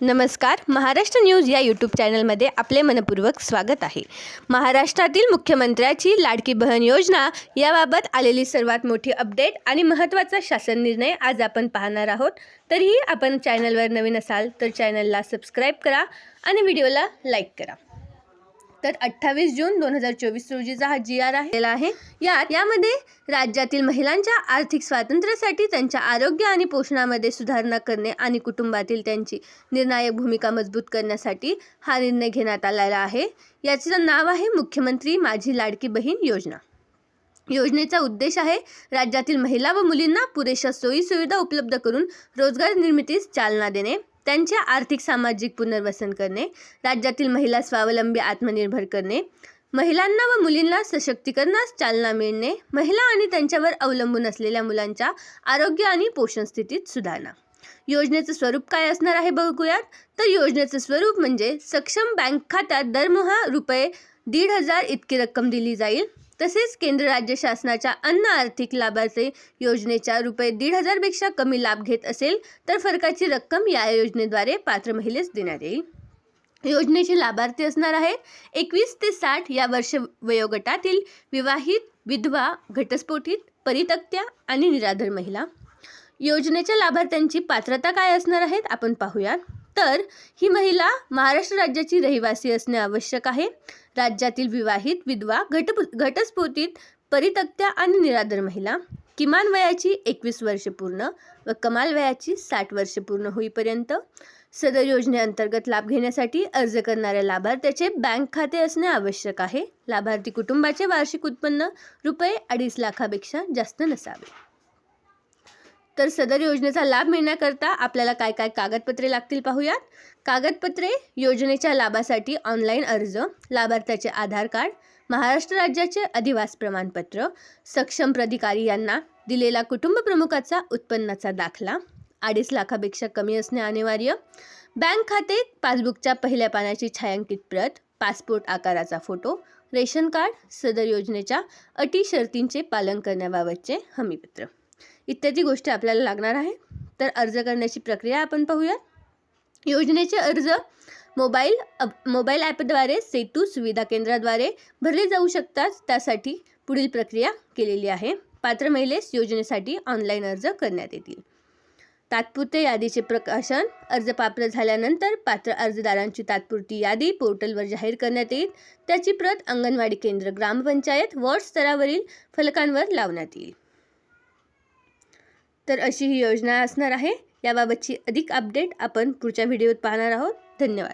नमस्कार. महाराष्ट्र न्यूज या यूट्यूब चॅनलमध्ये आपले मनपूर्वक स्वागत आहे. महाराष्ट्रातील मुख्यमंत्र्याची लाडकी बहन योजना याबाबत आलेली सर्वात मोठी अपडेट आणि महत्त्वाचा शासन निर्णय आज आपण पाहणार आहोत. तरीही आपण चॅनलवर नवीन असाल तर चॅनलला सबस्क्राईब करा आणि व्हिडिओला लाईक करा. तर अठ्ठावीस जून दोन हजार चोवीस रोजीचा हा जी आर आहे आहे यात यामध्ये राज्यातील महिलांच्या आर्थिक स्वातंत्र्यासाठी त्यांच्या आरोग्य आणि पोषणामध्ये सुधारणा करणे आणि कुटुंबातील त्यांची निर्णायक भूमिका मजबूत करण्यासाठी हा निर्णय घेण्यात आलेला आहे. याचं नाव आहे मुख्यमंत्री माझी लाडकी बहीण योजना. योजनेचा उद्देश आहे राज्यातील महिला व मुलींना पुरेशा सोयीसुविधा उपलब्ध करून रोजगार निर्मितीस चालना देणे. त्यांचे आर्थिक सामाजिक पुनर्वसन करणे राज्यातील महिला स्वावलंबी आत्मनिर्भर करणे महिलांना व मुलींना सशक्तीकरणास चालना मिळणे महिला आणि त्यांच्यावर अवलंबून असलेल्या मुलांच्या आरोग्य आणि पोषण स्थितीत सुधारणा. योजनेचं स्वरूप काय असणार आहे बघूयात तर योजनेचं स्वरूप म्हणजे सक्षम बँक खात्यात दरमहा रुपये दीड हजार इतकी रक्कम दिली जाईल. तसेच केंद्र राज्य शासनाच्या अन्न आर्थिक लाभार्थी योजनेच्या रुपये दीड हजारपेक्षा कमी लाभ घेत असेल तर फरकाची रक्कम या योजनेद्वारे पात्र महिलेस देण्यात येईल. योजनेचे लाभार्थी असणार आहे एकवीस ते साठ या वर्ष वयोगटातील विवाहित विधवा घटस्फोटित परितक्त्या आणि निराधार महिला. योजनेच्या लाभार्थ्यांची पात्रता काय असणार आहेत आपण पाहूयात. तर ही महिला महाराष्ट्र राज्याची रहिवासी असणे आवश्यक आहे. राज्यातील विवाहित विधवा घट घटस्फोटीत परितक्त्या आणि निराधार महिला किमान वयाची एकवीस वर्ष पूर्ण व कमाल वयाची साठ वर्ष पूर्ण होईपर्यंत सदर योजनेअंतर्गत लाभ घेण्यासाठी अर्ज करणाऱ्या लाभार्थ्याचे बँक खाते असणे आवश्यक आहे. लाभार्थी कुटुंबाचे वार्षिक उत्पन्न रुपये अडीच लाखापेक्षा जास्त नसावे. तर सदर योजनेचा लाभ मिळण्याकरता आपल्याला काय काय कागदपत्रे लागतील पाहूयात. कागदपत्रे योजनेच्या लाभासाठी ऑनलाईन अर्ज लाभार्थ्याचे आधार कार्ड महाराष्ट्र राज्याचे अधिवास प्रमाणपत्र सक्षम प्राधिकारी यांना दिलेला कुटुंब प्रमुखाचा उत्पन्नाचा दाखला अडीच लाखापेक्षा कमी असणे अनिवार्य बँक खाते पासबुकच्या पहिल्या पानाची छायांकित प्रत पासपोर्ट आकाराचा फोटो रेशन कार्ड सदर योजनेच्या अटी शर्तींचे पालन करण्याबाबतचे हमीपत्र. इत्यादी गोष्टी आपल्याला लागणार आहे. तर अर्ज करण्याची प्रक्रिया आपण पाहूया योजनेचे अर्ज मोबाईल अप मोबाईल ॲपद्वारे सेतू सुविधा केंद्राद्वारे भरले जाऊ शकतात. त्यासाठी पुढील प्रक्रिया केलेली आहे. पात्र महिलेस योजनेसाठी ऑनलाईन अर्ज करण्यात येतील. तात्पुरते यादीचे प्रकाशन अर्ज पात्र झाल्यानंतर पात्र अर्जदारांची तात्पुरती यादी पोर्टलवर जाहीर करण्यात येईल. त्याची प्रत अंगणवाडी केंद्र ग्रामपंचायत वॉर्ड स्तरावरील फलकांवर लावण्यात येईल. तर अशी ही योजना असणार आहे. याबाबतची अधिक अपडेट आपण पुढच्या व्हिडिओत पाहणार आहोत. धन्यवाद.